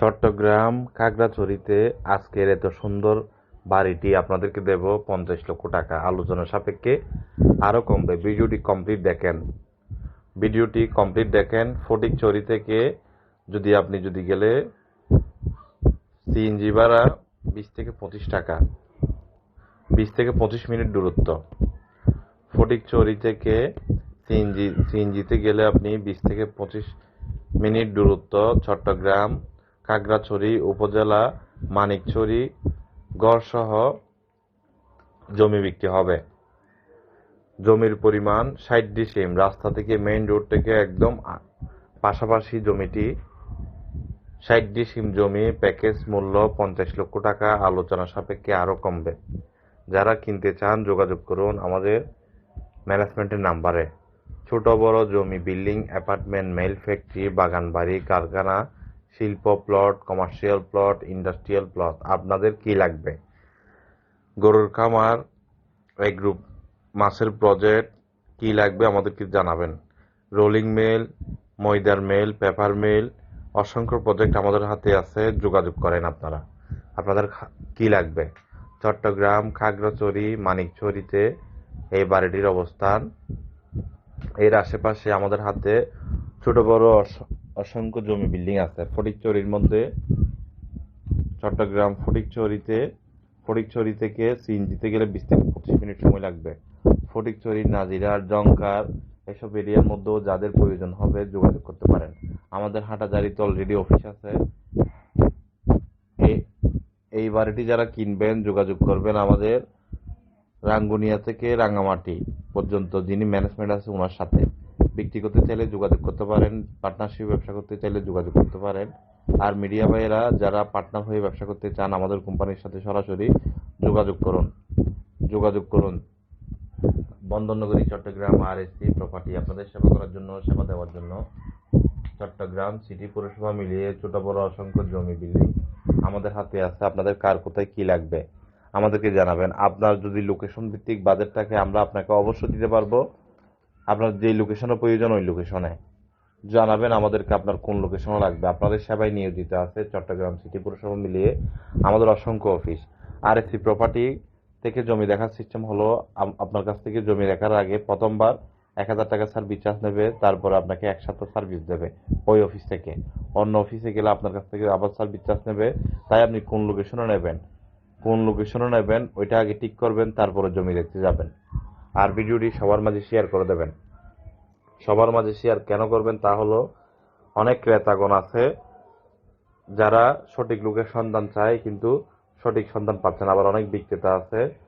চট্টগ্রাম খাগড়াছড়িতে আজকের এত সুন্দর বাড়িটি আপনাদেরকে দেব পঞ্চাশ লক্ষ টাকা। আলোচনা সাপেক্ষে আরও কমবে ভিডিওটি কমপ্লিট দেখেন। ভিডিওটি কমপ্লিট দেখেন। ফটিকছড়ি থেকে যদি আপনি যদি গেলে সিএনজি ভাড়া বিশ থেকে পঁচিশ টাকা। বিশ থেকে পঁচিশ মিনিট দূরত্ব। ফটিকছড়ি থেকে সিএনজি, সিএনজিতে গেলে আপনি বিশ থেকে পঁচিশ মিনিট দূরত্ব। চট্টগ্রাম খাগড়াছড়ি উপজেলা, মানিকছড়ি, গড়সহ জমি বিক্রি হবে। জমির পরিমাণ ষাট ডিসিম। রাস্তা থেকে মেইন রোড থেকে একদম পাশাপাশি জমিটি ষাট ডিসিম জমি প্যাকেজ মূল্য পঞ্চাশ লক্ষ টাকা। আলোচনা সাপেক্ষে আরও কমবে। যারা কিনতে চান যোগাযোগ করুন আমাদের ম্যানেজমেন্টের নাম্বারে ছোট বড় জমি বিল্ডিং অ্যাপার্টমেন্ট মেল ফ্যাক্টরি বাগান বাড়ি কারখানা শিল্প plot commercial plot industrial plot আপনাদের কি লাগবে? গরুর খামার এক গ্রুপ মাছের প্রজেক্ট কি লাগবে আমাদেরকে জানাবেন। রোলিং মেল ময়দার মেল পেপার মেল অসংখ্য প্রজেক্ট আমাদের হাতে আছে, যোগাযোগ করেন আপনারা। আপনাদের কি লাগবে? চট্টগ্রাম, খাগড়াছড়ি, মানিকছড়িতে এই বাড়িটির অবস্থান। এর আশেপাশে আমাদের হাতে ছোট বড় অসংখ্য জমি বিল্ডিং আছে। ফটিকছড়ির মধ্যে চট্টগ্রাম ফটিকছড়িতে ফটিকছড়ি থেকে সিএনজিতে গেলে বিশ থেকে পঁচিশ মিনিট সময় লাগবে। ফটিকছড়ি নাজিরার জঙ্কার এসব এরিয়ার মধ্যেও যাদের প্রয়োজন হবে যোগাযোগ করতে পারেন। আমাদের হাটাজারিতে অলরেডি অফিস আছে। এই বাড়িটি যারা কিনবেন, যোগাযোগ করবেন আমাদের রাঙ্গুনিয়া থেকে রাঙ্গামাটি পর্যন্ত, যিনি ম্যানেজমেন্ট আছে ওনার সাথে। বিক্রি করতে চাইলে যোগাযোগ করতে পারেন পার্টনারশিপ ব্যবসা করতে চাইলে যোগাযোগ করতে পারেন। আর মিডিয়া ভাইয়েরা যারা পার্টনার হয়ে ব্যবসা করতে চান আমাদের কোম্পানির সাথে সরাসরি যোগাযোগ করুন। যোগাযোগ করুন। বন্দরনগরী, চট্টগ্রাম আর এসি প্রপার্টি আপনাদের সেবা করার জন্য, সেবা দেওয়ার জন্য। চট্টগ্রাম সিটি পৌরসভা মিলিয়ে ছোট, বড়, অসংখ্য জমি বিল্ডিং আমাদের হাতে আছে। আপনাদের কার কোথায় কি লাগবে আমাদেরকে জানাবেন। আপনার যদি লোকেশন ভিত্তিক বাজেট থাকে, আমরা আপনাকে অবশ্যই দিতে পারব। আপনার যে লোকেশনের প্রয়োজন, ওই লোকেশনে জানাবেন আমাদেরকে আপনার কোন লোকেশনে লাগবে। আপনাদের সেবায় নিয়োজিত আছে চট্টগ্রাম সিটি পৌরসভা মিলিয়ে আমাদের অসংখ্য অফিস। আর এসি প্রপার্টি থেকে জমি দেখার সিস্টেম হলো আপনার কাছ থেকে জমি দেখার আগে প্রথমবার এক হাজার টাকা সার্ভিস চার্জ নেবে, তারপর আপনাকে এক সপ্তাহ সার্ভিস দেবে ওই অফিস থেকে। অন্য অফিসে গেলে আপনার কাছ থেকে আবার সার্ভিস চার্জ নেবে, তাই আপনি কোন লোকেশনে নেবেন। কোন লোকেশনে নেবেন, ওইটা আগে ঠিক করবেন, তারপরে জমি দেখতে যাবেন। আর ভিডিওটি সবার মাঝে শেয়ার করে দেবেন। সবার মাঝে শেয়ার কেন করবেন তা হলো, অনেক ক্রেতাগণ আছে যারা সঠিক লোকের সন্ধান চায় কিন্তু সঠিক সন্ধান পাচ্ছে না। আবার অনেক বিক্রেতা আছে